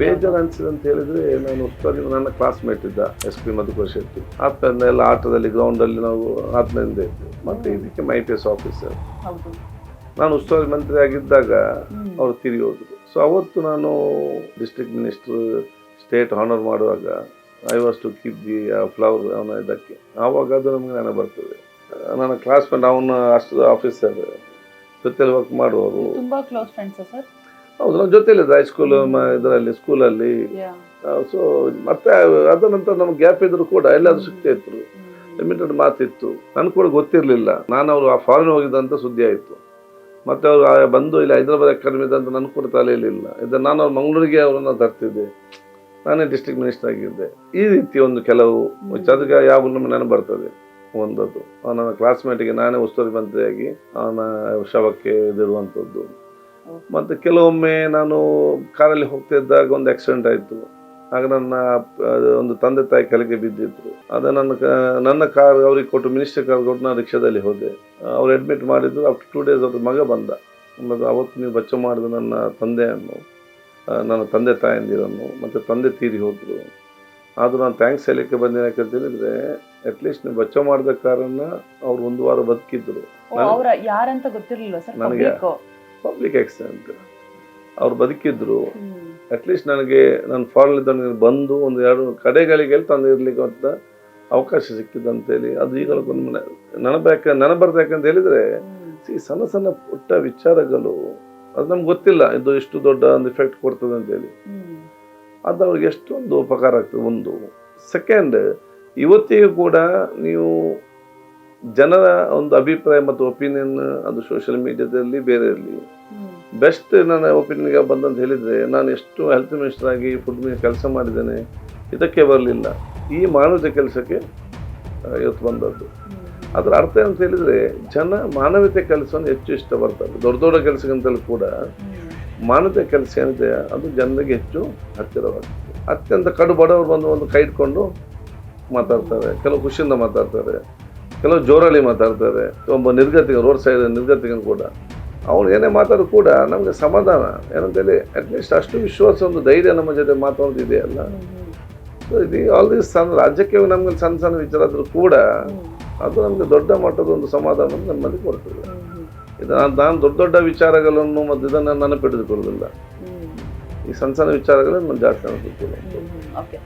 ಬೇಜಾರು ಅನ್ಸಿದೆ ಅಂತ ಹೇಳಿದ್ರೆ ನಾನು ಉಸ್ತುವಾರಿ ನನ್ನ ಕ್ಲಾಸ್ಮೇಟ್ ಇದ್ದ ಎಸ್ ಪಿ ಮಧುಕರ್ ಶೆಟ್ಟಿ ಆತನ ಎಲ್ಲ ಆಟದಲ್ಲಿ ಗ್ರೌಂಡಲ್ಲಿ ನಾವು ಆತನಿಂದ ಇದ್ದೆ. ಮತ್ತೆ ಇದಕ್ಕೆ ಮೈ ಪಿ ಎಸ್ ಆಫೀಸರ್ ನಾನು ಉಸ್ತುವಾರಿ ಮಂತ್ರಿ ಆಗಿದ್ದಾಗ. ಅವರು ತಿರುಗಿ ಹೋದ್ರು. ಸೊ ಅವತ್ತು ನಾನು ಡಿಸ್ಟ್ರಿಕ್ಟ್ ಮಿನಿಸ್ಟರ್ ಸ್ಟೇಟ್ ಹಾನರ್ ಮಾಡುವಾಗ I was to keep the flower ಅವನ ಇದಕ್ಕೆ. ಆವಾಗ ಅದು ನಮಗೆ ನೆನಪು ಬರ್ತದೆ. ನನ್ನ ಕ್ಲಾಸ್ಮೇಟ್ ಅವನ ಅಷ್ಟು ಆಫೀಸರ್ ಜೊತೆಲಿ ವರ್ಕ್ ಮಾಡುವವರು. ಹೌದು ನಮ್ಮ ಜೊತೆಲಿದ್ದ ಹೈಸ್ಕೂಲ್ ಇದರಲ್ಲಿ ಸ್ಕೂಲಲ್ಲಿ ಸೊ ಮತ್ತೆ ಅದ ನಂತರ ನಮ್ಗೆ ಗ್ಯಾಪ್ ಇದ್ರು ಕೂಡ ಎಲ್ಲಾದ್ರೂ ಸಿಗ್ತಾ ಇತ್ತು. ಲಿಮಿಟೆಡ್ ಮಾತಿತ್ತು. ನನ್ ಕೂಡ ಗೊತ್ತಿರಲಿಲ್ಲ. ನಾನು ಅವರು ಆ ಫಾರಿನ್ ಹೋಗಿದ್ದಂತ ಸುದ್ದಿ ಆಯಿತು. ಮತ್ತೆ ಅವರು ಬಂದು ಇಲ್ಲಿ ಹೈದರಾಬಾದ್ ಅಕಾಡೆಮಿ ಅಂತ ನನ್ ಕೂಡ ತಲೆಯಲ್ಲಿಲ್ಲ ಇದು ನಾನು ಅವ್ರು ಮಂಗಳೂರಿಗೆ ಅವರನ್ನ ತರ್ತಿದ್ದೆ. ನಾನೇ ಡಿಸ್ಟ್ರಿಕ್ಟ್ ಮಿನಿಸ್ಟರ್ ಆಗಿದ್ದೆ. ಈ ರೀತಿ ಒಂದು ಕೆಲವು ಅದಕ್ಕೆ ಯಾವ ನಮ್ಮ ನೆನಪು ಬರ್ತದೆ. ಒಂದದ್ದು. ಅವನ ಕ್ಲಾಸ್ಮೇಟಿಗೆ ನಾನೇ ಉಸ್ತುವಾರಿ ಮಂತ್ರಿಯಾಗಿ ಅವನ ಶವಕ್ಕೆ ಇದಿರುವಂಥದ್ದು. ಮತ್ತು ಕೆಲವೊಮ್ಮೆ ನಾನು ಕಾರಲ್ಲಿ ಹೋಗ್ತಾ ಇದ್ದಾಗ ಒಂದು ಆಕ್ಸಿಡೆಂಟ್ ಆಯಿತು. ಆಗ ನನ್ನ ಅದು ಒಂದು ತಂದೆ ತಾಯಿ ಕೆಳಗೆ ಬಿದ್ದಿದ್ರು. ಅದು ನನ್ನ ಕ- ನನ್ನ ಕಾರ್ ಅವ್ರಿಗೆ ಕೊಟ್ಟು ಮಿನಿಸ್ಟರ್ ಕಾರ್ ಕೊಟ್ಟು ನಾನು ರಿಕ್ಷಾದಲ್ಲಿ ಹೋದೆ. ಅವ್ರು ಅಡ್ಮಿಟ್ ಮಾಡಿದ್ರು ಆಫ್ಟರ್ ಟೂ ಡೇಸ್ ಅವ್ರ ಮಗ ಬಂದ. ಮತ್ತು ಅವತ್ತು ನೀವು ಬಚ್ಚ ಮಾಡಿದ ನನ್ನ ತಂದೆಯನ್ನು ನನ್ನ ತಂದೆ ತಾಯಂದಿರನ್ನು ಮತ್ತು ತಂದೆ ತೀರಿ ಹೋದರು. ಆದರೂ ನಾನು ಥ್ಯಾಂಕ್ಸ್ ಹೇಳಲಿಕ್ಕೆ ಬಂದೇನೆ ಯಾಕೆ ಅಟ್ ಅಟ್ಲೀಸ್ಟ್ ನೀವು ಬಚ್ಚ ಮಾಡಿದ ಕಾರಣ ಅವ್ರು ಒಂದು ವಾರ ಬದುಕಿದ್ರು. ನನಗೆ- ಪಬ್ಲಿಕ್ ಆಕ್ಸಿಡೆಂಟ್ ಅವ್ರು ಬದುಕಿದ್ರು. ಅಟ್ಲೀಸ್ಟ್ ನನಗೆ ನಾನು ಫಾರಿನ್ ಇದ್ದವನಿಗೆ ಬಂದು ಒಂದು ಎರಡು ಕಡೆಗಳಿಗೆ ತಂದು ಇರ್ಲಿಕ್ಕೆ ಅಂತ ಅವಕಾಶ ಸಿಕ್ಕಿದ್ದು ಅಂತೇಳಿ ಅದು ಈಗಲೂ ಒಂದು ನೆನಪರ್ದು ಯಾಕಂತ ಹೇಳಿದ್ರೆ ಈ ಸಣ್ಣ ಸಣ್ಣ ಪುಟ್ಟ ವಿಚಾರಗಳು ಅದು ನಮ್ಗೆ ಗೊತ್ತಿಲ್ಲ ಇದು ಎಷ್ಟು ದೊಡ್ಡ ಒಂದು ಇಫೆಕ್ಟ್ ಕೊಡ್ತದೆ ಅಂತೇಳಿ ಅದು ಅವ್ರಿಗೆ ಎಷ್ಟೊಂದು ಉಪಕಾರ ಆಗ್ತದೆ ಒಂದು. ಸೆಕೆಂಡ್ ಇವತ್ತಿಗೂ ಕೂಡ ನೀವು ಜನರ ಒಂದು ಅಭಿಪ್ರಾಯ ಮತ್ತು ಒಪಿನಿಯನ್ ಅದು ಸೋಷಿಯಲ್ ಮೀಡಿಯಾದಲ್ಲಿ ಬೇರೆ ಇರಲಿ. ಬೆಸ್ಟ್ ನನ್ನ ಒಪಿನಿಯನ್ಗೆ ಬಂದಂತ ಹೇಳಿದರೆ ನಾನು ಎಷ್ಟು ಹೆಲ್ತ್ ಮಿನಿಸ್ಟರ್ ಆಗಿ ಫುಡ್ ಮಿನಿಸ್ಟರ್ ಕೆಲಸ ಮಾಡಿದ್ದೇನೆ ಇದಕ್ಕೆ ಬರಲಿಲ್ಲ. ಈ ಮಾನವೀಯ ಕೆಲಸಕ್ಕೆ ಇವತ್ತು ಬಂದದ್ದು. ಅದರ ಅರ್ಥ ಅಂತ ಹೇಳಿದರೆ ಜನ ಮಾನವೀಯತೆ ಕೆಲಸವನ್ನು ಹೆಚ್ಚು ಇಷ್ಟಪಡ್ತಾರೆ. ದೊಡ್ಡ ದೊಡ್ಡ ಕೆಲಸಕ್ಕಿಂತಲೂ ಕೂಡ ಮಾನವತೆ ಕೆಲಸ ಏನಿದೆ ಅದು ಜನರಿಗೆ ಹೆಚ್ಚು ಹತ್ತಿರವಾಗ್ತದೆ ಅತ್ಯಂತ ಕಡು ಬಡವರು ಬಂದು ಒಂದು ಕೈ ಇಟ್ಕೊಂಡು ಮಾತಾಡ್ತಾರೆ ಕೆಲವು ಖುಷಿಯಿಂದ ಮಾತಾಡ್ತಾರೆ. ಕೆಲವು ಜೋರಲ್ಲಿ ಮಾತಾಡ್ತಾರೆ, ಒಬ್ಬ ನಿರ್ಗತಿಕ, ರೋಡ್ ಸೈಡ್ ನಿರ್ಗತಿಕನು ಕೂಡ. ಅವನು ಏನೇ ಮಾತಾಡೋ ಕೂಡ ನಮಗೆ ಸಮಾಧಾನ. ಏನಂತೇಳಿ ಅಟ್ಲೀಸ್ಟ್ ಅಷ್ಟು ವಿಶ್ವಾಸ, ಒಂದು ಧೈರ್ಯ ನಮ್ಮ ಜೊತೆ ಮಾತಾಡೋದು ಇದೆಯಲ್ಲ? ಸೊ ಇದು ಆಲ್ ದೀಸ್ ಸಣ್ಣ ರಾಜ್ಯಕ್ಕೆ ನಮ್ಗೆ ಸಣ್ಣ ಸಣ್ಣ ವಿಚಾರ ಆದರೂ ಕೂಡ ಅದು ನಮಗೆ ದೊಡ್ಡ ಮಟ್ಟದ ಒಂದು ಸಮಾಧಾನ ನಮ್ಮಲ್ಲಿ ಕೊಡ್ತದೆ. ಇದು ನಾನು ನಾನು ದೊಡ್ಡ ದೊಡ್ಡ ವಿಚಾರಗಳನ್ನು ಮತ್ತು ಇದನ್ನು ನೆನಪಿಡಿದುಕೊಳ್ಳೋದಿಲ್ಲ. ಈ ಸಣ್ಣ ಸಣ್ಣ ವಿಚಾರಗಳನ್ನು ನಾನು ಜಾಸ್ತಿ ಓಕೆ